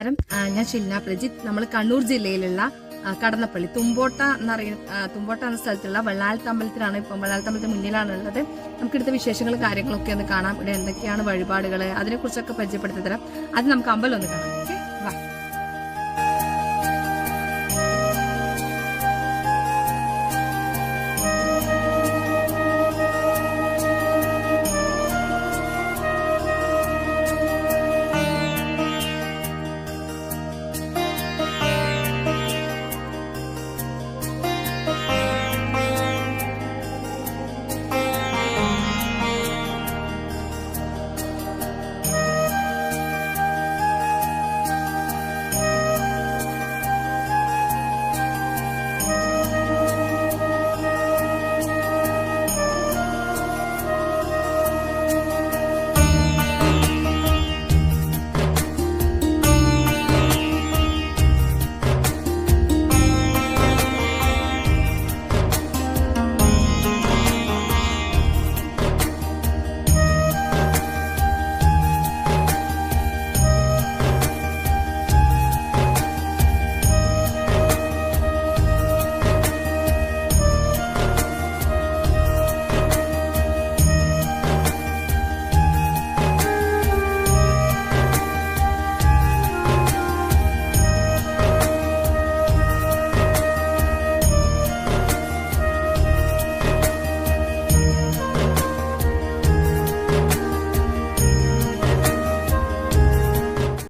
നമസ്കാരം. ഞാൻ ഷിന്ന പ്രജിത്ത് നമ്മൾ കണ്ണൂർ ജില്ലയിലുള്ള കടന്നപ്പള്ളി. തുമ്പോട്ട എന്നറിയ ആ, തുമ്പോട്ട എന്ന സ്ഥലത്തുള്ള വെള്ളാൽത്തമ്പലത്തിലാണ് ഇപ്പം വെള്ളാൽത്തമ്പലത്തിന് മുന്നിലാണ് ഉള്ളത് നമുക്ക് ഇടുത്ത വിശേഷങ്ങളും കാര്യങ്ങളൊക്കെ ഒന്ന് കാണാം. ഇവിടെ എന്തൊക്കെയാണ് വഴിപാടുകൾ അതിനെക്കുറിച്ചൊക്കെ പരിചയപ്പെടുത്തി തരാം. അത് നമുക്ക് അമ്പലം ഒന്ന് കാണാം. ഓക്കെ വാ.